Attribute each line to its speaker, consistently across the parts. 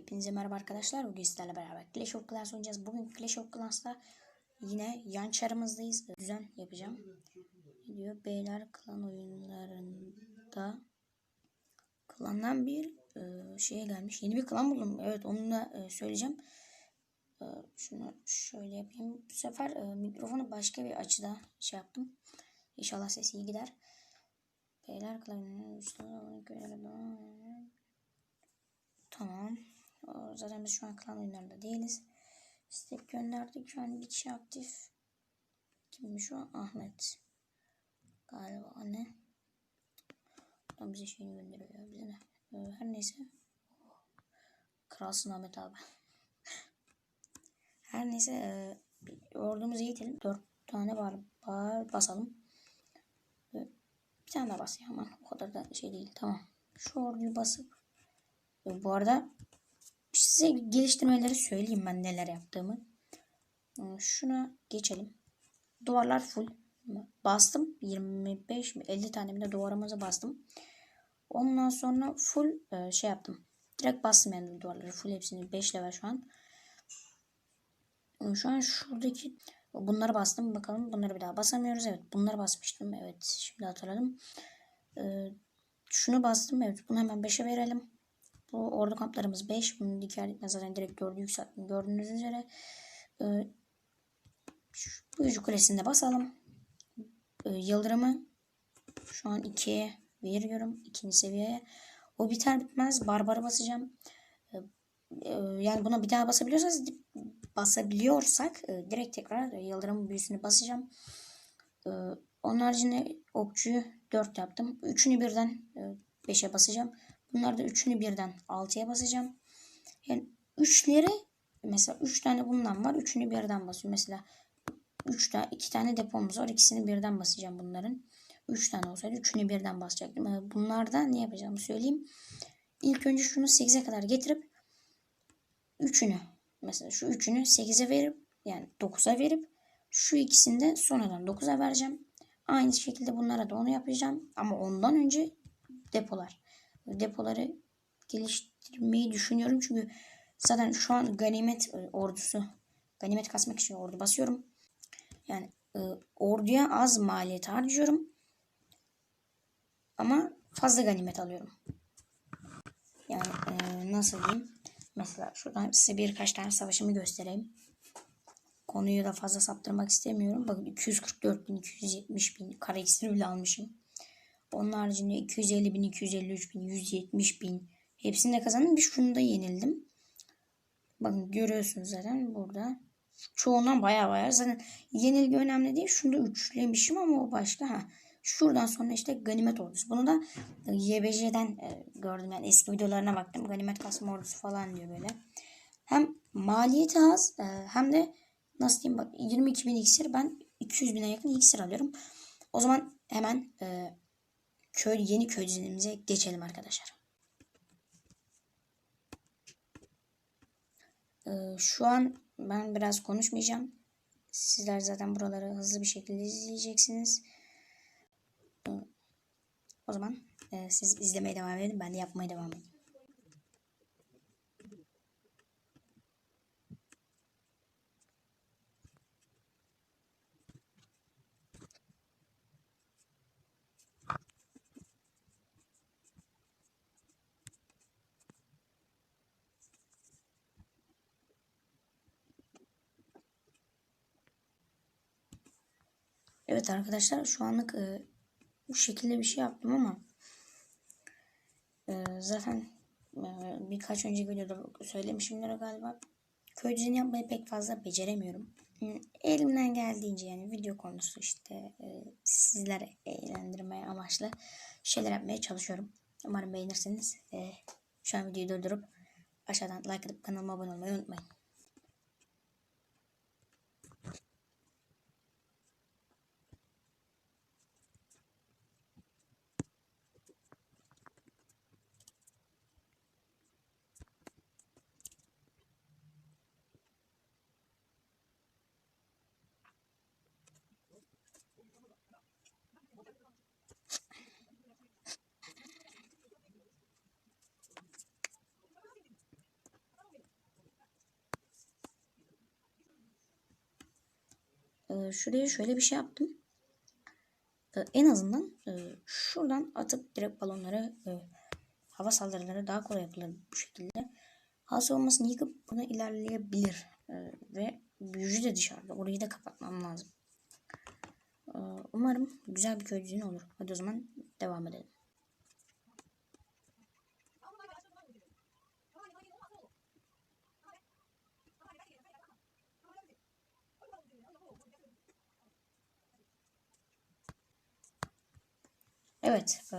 Speaker 1: Hepinize merhaba arkadaşlar. Bugün sizlerle beraber Clash of Clans oynayacağız. Bugün Clash of Clans'ta yine yan çarımızdayız. Düzen yapacağım. Diyor? Beyler klan oyunlarında klandan bir e, şeye gelmiş. Yeni bir klan buldum. Evet onu da e, söyleyeceğim. E, şunu şöyle yapayım. Bu sefer e, mikrofonu başka bir açıda şey yaptım. İnşallah sesi iyi gider. Beyler klanı Tamam. O, Zaten biz şu an klan oyunlarında değiliz. İstek gönderdik. Şu an bir kişi aktif. Kimmiş an? Ahmet. Galiba anne. Tam bize şeyini gönderiyor. Bize ne? Ee, her neyse. Kralsın Ahmet abi. her neyse. E, ordumuzu eğitelim. Dört tane var. Var. Basalım. Ee, bir tane daha bas ya aman. O kadar da şey değil. Tamam. Şu orduyu basıp e, bu arada size geliştirmeleri söyleyeyim ben neler yaptığımı. E, Şuna geçelim. Duvarlar full. Bastım. 25 mi 50 tane mi de duvarımıza bastım. Ondan sonra full e, şey yaptım. Direkt bastım yani duvarları. Full hepsini 5 level şu an. E, Şu an şuradaki bunları bastım. Bakalım bunları bir daha basamıyoruz. Evet bunları basmıştım. Evet şimdi hatırladım. E, Şunu bastım. Evet bunu hemen 5'e verelim. Bu ordu kamplarımız 5. Bunu diker gitmez zaten direkt 4'ü yükselttim. Gördüğünüz üzere. Ee, şu büyücü kulesinde basalım. Ee, yıldırımı şu an 2'ye veriyorum. ikinci seviyeye. O biter bitmez barbarı basacağım. Ee, e, yani buna bir daha basabiliyorsanız basabiliyorsak e, direkt tekrar yıldırım büyüsünü basacağım. Ee, onun haricinde okçuyu 4 yaptım. Üçünü birden 5'e basacağım. Bunlar da üçünü birden 6'ya basacağım. Yani üçleri mesela 3 üç tane bundan var. Üçünü birden basıyorum. Mesela 3 tane 2 tane depomuz var. İkisini birden basacağım bunların. 3 tane olsaydı üçünü birden basacaktım. Yani bunlarda ne yapacağımı söyleyeyim. İlk önce şunu 8'e kadar getirip üçünü mesela şu üçünü 8'e verip yani 9'a verip şu ikisini de sonradan 9'a vereceğim. Aynı şekilde bunlara da onu yapacağım. Ama ondan önce depolar depoları geliştirmeyi düşünüyorum. Çünkü zaten şu an ganimet e, ordusu ganimet kasmak için ordu basıyorum. Yani e, orduya az maliyet harcıyorum. Ama fazla ganimet alıyorum. Yani e, nasıl diyeyim? Mesela şuradan size birkaç tane savaşımı göstereyim. Konuyu da fazla saptırmak istemiyorum. Bakın 244 bin, 270 bin kara bile almışım. Onun haricinde 250 bin, 253 bin, 170 bin hepsinde kazandım. Bir şunu da yenildim. Bakın görüyorsunuz zaten burada. Çoğundan baya baya zaten yenilgi önemli değil. Şunu da üçlemişim ama o başka. Ha. Şuradan sonra işte ganimet ordusu. Bunu da YBC'den e, gördüm. Yani eski videolarına baktım. Ganimet kasma ordusu falan diyor böyle. Hem maliyeti az e, hem de nasıl diyeyim bak 22 bin iksir ben 200 bine yakın iksir alıyorum. O zaman hemen e, köy yeni köy düzenimize geçelim arkadaşlar. Ee, şu an ben biraz konuşmayacağım. Sizler zaten buraları hızlı bir şekilde izleyeceksiniz. Ee, o zaman e, siz izlemeye devam edin. Ben de yapmaya devam edeyim. Evet arkadaşlar şu anlık e, bu şekilde bir şey yaptım ama e, zaten e, birkaç önceki videoda söylemişimdir galiba. Köy düzeni yapmayı pek fazla beceremiyorum. Elimden geldiğince yani video konusu işte e, sizlere eğlendirmeye amaçlı şeyler yapmaya çalışıyorum. Umarım beğenirsiniz. E, şu an videoyu durdurup aşağıdan like atıp kanalıma abone olmayı unutmayın. E, şuraya şöyle bir şey yaptım. E, en azından e, şuradan atıp direkt balonları e, hava saldırıları daha kolay yapılır bu şekilde. Hava savunmasını yıkıp buna ilerleyebilir. E, ve büyücü de dışarıda. Orayı da kapatmam lazım. E, umarım güzel bir köy olur. Hadi o zaman devam edelim. Evet. E,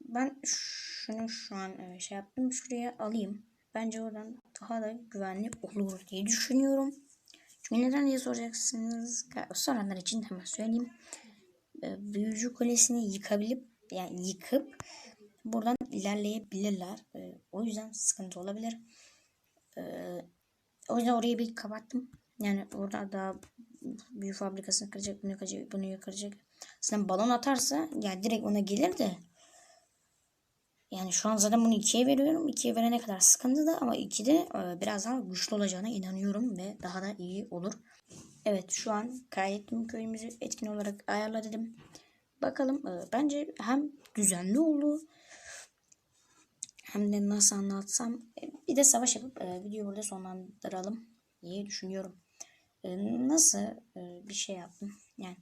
Speaker 1: ben şunu şu an e, şey yaptım. Şuraya alayım. Bence oradan daha da güvenli olur diye düşünüyorum. Çünkü neden diye soracaksınız. Soranlar için hemen söyleyeyim. E, büyücü kulesini yıkabilip yani yıkıp buradan ilerleyebilirler. O yüzden sıkıntı olabilir. O yüzden orayı bir kapattım. Yani orada daha büyü fabrikasını kıracak, bunu kıracak, bunu kıracak. Sen balon atarsa ya direkt ona gelir de yani şu an zaten bunu ikiye veriyorum. İkiye verene kadar sıkıntı da ama ikide e, biraz daha güçlü olacağına inanıyorum ve daha da iyi olur. Evet şu an kaydettim köyümüzü etkin olarak ayarladım. Bakalım e, bence hem düzenli oldu hem de nasıl anlatsam e, bir de savaş yapıp videoyu burada sonlandıralım diye düşünüyorum. Nasıl bir şey yaptım yani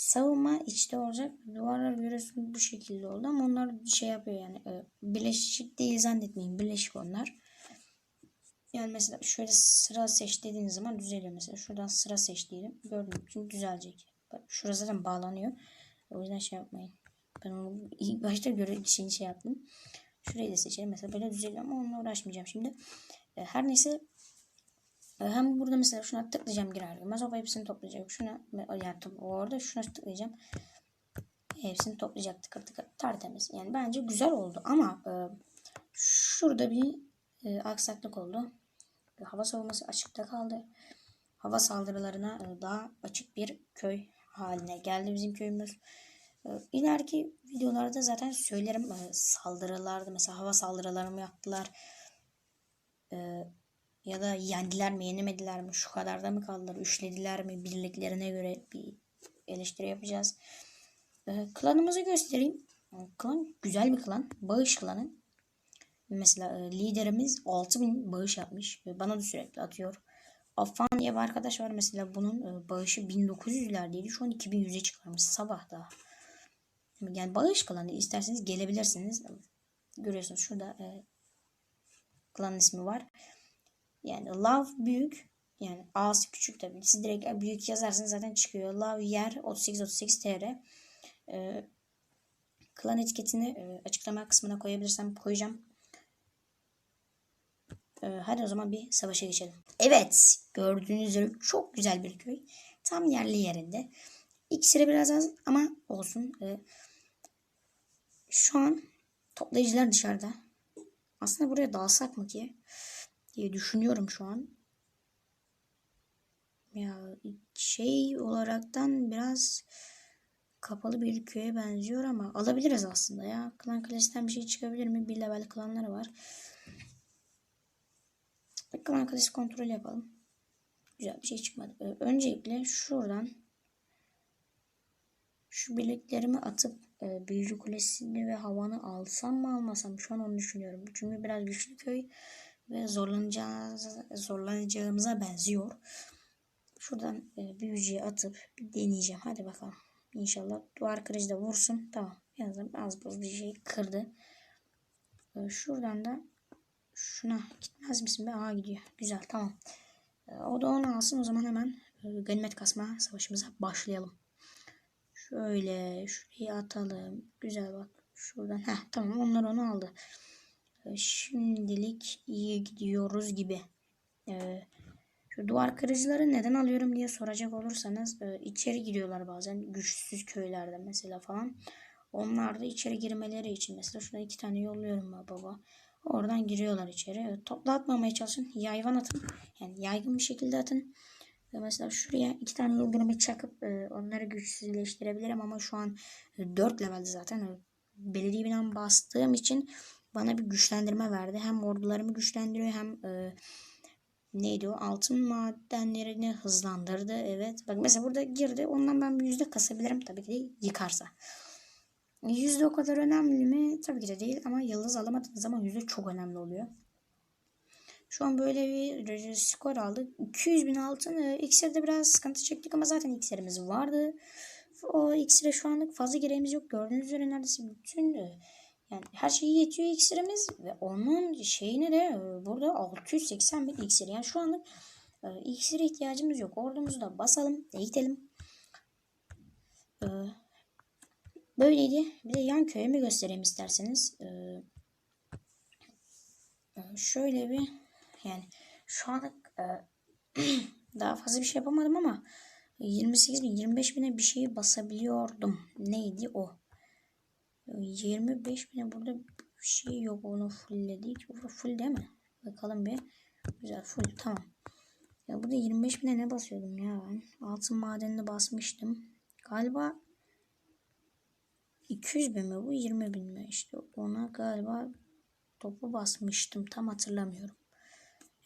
Speaker 1: savunma içte olacak. Duvarlar görüyorsunuz bu şekilde oldu ama onlar şey yapıyor yani. E, birleşik değil zannetmeyin. Birleşik onlar. Yani mesela şöyle sıra seç dediğiniz zaman düzeliyor mesela. Şuradan sıra seç diyelim. Gördüğünüz gibi düzelecek. Bak şurası zaten bağlanıyor. O yüzden şey yapmayın. Ben onu ilk başta göre şey, şey yaptım. Şurayı da seçelim. Mesela böyle düzeliyor ama onunla uğraşmayacağım şimdi. E, her neyse ee, hem burada mesela şuna tıklayacağım girer girmez hepsini toplayacak. Şuna yani orada şuna tıklayacağım. Hepsini toplayacak tıkır tıkır tertemiz. Yani bence güzel oldu ama e, şurada bir e, aksaklık oldu. Hava savunması açıkta kaldı. Hava saldırılarına e, daha açık bir köy haline geldi bizim köyümüz. E, ileriki videolarda zaten söylerim e, saldırılarda mesela hava saldırılarını mı yaptılar. E, ya da yendiler mi yenemediler mi şu kadar da mı kaldılar üçlediler mi birliklerine göre bir eleştiri yapacağız. Ee, klanımızı göstereyim. Klan güzel bir klan. Bağış klanı. Mesela e, liderimiz 6000 bağış yapmış. ve Bana da sürekli atıyor. Affan diye bir arkadaş var mesela bunun e, bağışı 1900'lerdeydi. Şu an 2100'e çıkarmış sabah da. Yani bağış klanı isterseniz gelebilirsiniz. Görüyorsunuz şurada e, klan ismi var. Yani love büyük. Yani A'sı küçük tabii. Siz direkt büyük yazarsınız zaten çıkıyor. Love yer 3838 TR. Ee, klan etiketini e, açıklama kısmına koyabilirsem koyacağım. Ee, hadi o zaman bir savaşa geçelim. Evet. Gördüğünüz üzere çok güzel bir köy. Tam yerli yerinde. İkisi biraz az ama olsun. Ee, şu an toplayıcılar dışarıda. Aslında buraya dalsak mı diye diye düşünüyorum şu an. Ya şey olaraktan biraz kapalı bir köye benziyor ama alabiliriz aslında ya. Klan Kalesi'nden bir şey çıkabilir mi? Bir level klanları var. Klan Kalesi kontrol yapalım. Güzel bir şey çıkmadı. Ee, öncelikle şuradan şu birliklerimi atıp e, Büyücü Kulesi'ni ve havanı alsam mı almasam şu an onu düşünüyorum. Çünkü biraz güçlü köy ve zorlanacağız, zorlanacağımıza benziyor. Şuradan e, büyücüye atıp deneyeceğim. Hadi bakalım. İnşallah duvar kırıcı da vursun. Tamam. En azından az buz bir şey kırdı. E, şuradan da şuna gitmez misin be? Aa gidiyor. Güzel tamam. E, o da onu alsın. O zaman hemen e, ganimet kasma savaşımıza başlayalım. Şöyle şuraya atalım. Güzel bak. Şuradan. Heh tamam onlar onu aldı. Şimdilik iyi gidiyoruz gibi. Ee, şu duvar kırıcıları neden alıyorum diye soracak olursanız e, içeri giriyorlar bazen güçsüz köylerde mesela falan. Onlar da içeri girmeleri için mesela şuna iki tane yolluyorum baba. Oradan giriyorlar içeri. E, topla atmamaya çalışın. Yayvan atın. Yani yaygın bir şekilde atın. E, mesela şuraya iki tane yıldırımı çakıp e, onları güçsüzleştirebilirim ama şu an e, 4 levelde zaten. E, belediye binam bastığım için bana bir güçlendirme verdi. Hem ordularımı güçlendiriyor hem e, neydi o? Altın madenlerini hızlandırdı. Evet. Bak mesela burada girdi. Ondan ben bir yüzde kasabilirim. Tabii ki de yıkarsa. Yüzde o kadar önemli mi? Tabii ki de değil. Ama yıldız alamadığınız zaman yüzde çok önemli oluyor. Şu an böyle bir skor aldık. 200 bin altın. E, iksirde biraz sıkıntı çektik ama zaten iksirimiz vardı. O iksire şu anlık fazla gereğimiz yok. Gördüğünüz üzere neredeyse bütün e, yani her şeyi yetiyor iksirimiz ve onun şeyine de e, burada 680 bin iksir. Yani şu anlık e, iksire ihtiyacımız yok. Ordumuzu da basalım, eğitelim. E, böyleydi. Bir de yan köyümü göstereyim isterseniz. E, e, şöyle bir yani şu anlık e, daha fazla bir şey yapamadım ama 28 bin 25 bine bir şeyi basabiliyordum. Neydi o? 25 bine burada bir şey yok. Onu fullledik. Bu full değil mi? Bakalım bir. Güzel full tamam. Ya burada 25 bine ne basıyordum ya ben? Altın madenini basmıştım. Galiba 200 bin mi bu 20 bin mi işte ona galiba topu basmıştım tam hatırlamıyorum.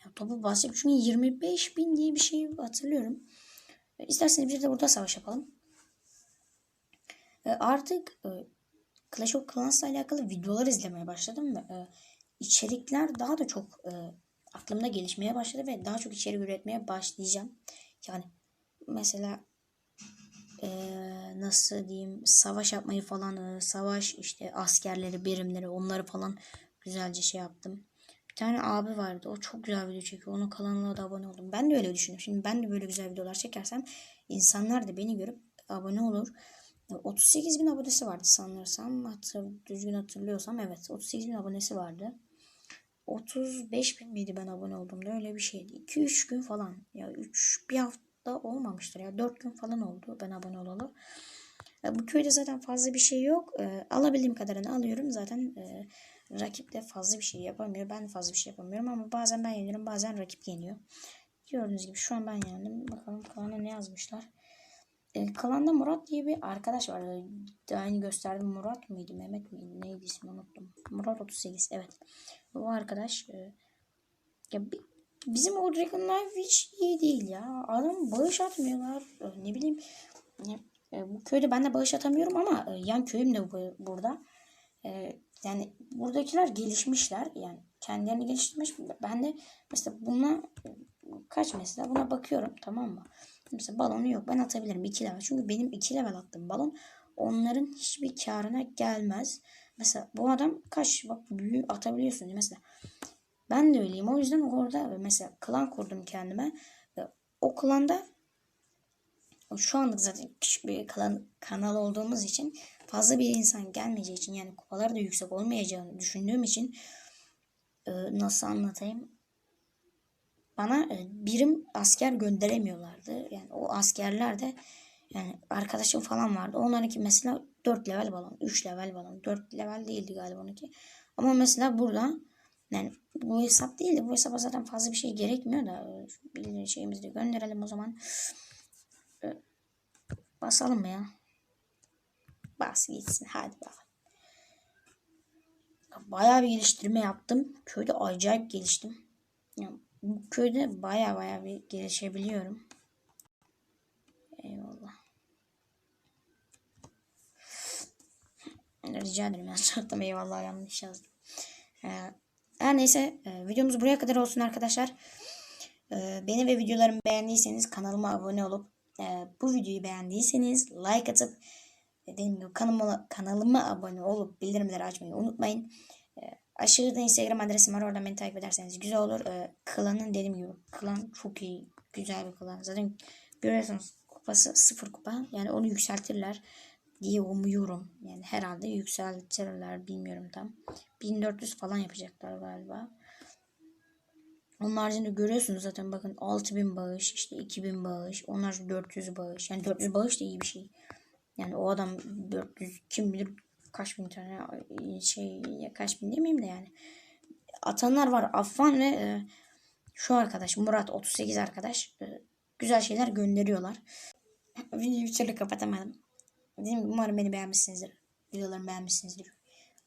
Speaker 1: Ya topu basıp çünkü 25 bin diye bir şey hatırlıyorum. İsterseniz bir de burada savaş yapalım. Artık e, Clash of Clans'la alakalı videolar izlemeye başladım ve e, içerikler daha da çok e, aklımda gelişmeye başladı ve daha çok içerik üretmeye başlayacağım. Yani mesela e, nasıl diyeyim savaş yapmayı falan e, savaş işte askerleri birimleri onları falan güzelce şey yaptım. Bir tane abi vardı. O çok güzel video çekiyor. Onun kanalına da abone oldum. Ben de öyle düşünüyorum. Şimdi ben de böyle güzel videolar çekersem insanlar da beni görüp abone olur. 38 bin abonesi vardı sanırsam. Hatır, düzgün hatırlıyorsam evet 38 bin abonesi vardı. 35 bin miydi ben abone olduğumda öyle bir şeydi. 2-3 gün falan. Ya 3 bir hafta olmamıştır ya. 4 gün falan oldu ben abone olalı. Bu köyde zaten fazla bir şey yok. E, alabildiğim kadarını alıyorum. Zaten e, rakip de fazla bir şey yapamıyor. Ben fazla bir şey yapamıyorum ama bazen ben yeniyorum bazen rakip yeniyor. Gördüğünüz gibi şu an ben yendim. Bakalım kalana ne yazmışlar. E, kalanda Murat diye bir arkadaş var. Aynı gösterdim Murat mıydı Mehmet miydi neydi ismi unuttum. Murat 38 evet. O arkadaş e, ya bizim o Dragon Life hiç iyi değil ya. Adam bağış atmıyorlar. E, ne bileyim e, bu köyde ben de bağış atamıyorum ama e, yan köyüm de bu, burada. Yani buradakiler gelişmişler. Yani kendilerini geliştirmiş. Ben de mesela buna kaç mesela buna bakıyorum tamam mı? Mesela balonu yok. Ben atabilirim 2 level. Çünkü benim 2 level attığım balon onların hiçbir karına gelmez. Mesela bu adam kaç bak büyü atabiliyorsun. Mesela ben de öyleyim. O yüzden orada mesela klan kurdum kendime. O klanda şu anlık zaten küçük bir klan, kanal olduğumuz için fazla bir insan gelmeyeceği için yani kupalar da yüksek olmayacağını düşündüğüm için nasıl anlatayım bana e, birim asker gönderemiyorlardı. Yani o askerler de yani arkadaşım falan vardı. Onlarınki mesela 4 level balon, 3 level balon. 4 level değildi galiba onunki. Ama mesela burada yani bu hesap değildi. Bu hesaba zaten fazla bir şey gerekmiyor da bildiğin şeyimizi de gönderelim o zaman. E, basalım mı ya? Bas gitsin hadi bakalım. Bayağı bir geliştirme yaptım. Köyde acayip geliştim. Yani bu köyde baya baya bir gelişebiliyorum. Eyvallah. Rica ederim yazacaktım. Eyvallah yanlış yazdım. Ee, her neyse e, videomuz buraya kadar olsun arkadaşlar. Ee, beni ve videolarımı beğendiyseniz kanalıma abone olup e, bu videoyu beğendiyseniz like atıp dediğim gibi kanalıma, kanalıma abone olup bildirimleri açmayı unutmayın. Aşağıda Instagram adresim var. Oradan beni takip ederseniz güzel olur. Ee, klanın dediğim gibi klan çok iyi. Güzel bir klan. Zaten görüyorsunuz kupası sıfır kupa. Yani onu yükseltirler diye umuyorum. Yani herhalde yükseltirler. Bilmiyorum tam. 1400 falan yapacaklar galiba. Onun haricinde görüyorsunuz zaten bakın 6000 bağış işte 2000 bağış onlar 400 bağış yani 400 bağış da iyi bir şey. Yani o adam 400 kim bilir kaç bin tane şey kaç bin demeyeyim de yani. Atanlar var Affan ve e, şu arkadaş Murat 38 arkadaş e, güzel şeyler gönderiyorlar. Videoyu türlü kapatamadım. Dedim umarım beni beğenmişsinizdir. Videolarımı beğenmişsinizdir.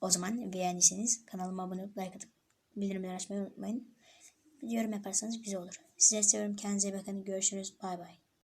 Speaker 1: O zaman beğendiyseniz kanalıma abone olup like atıp bildirimleri açmayı unutmayın. Yorum yaparsanız güzel olur. Size seviyorum. Kendinize bakın. Görüşürüz. Bay bay.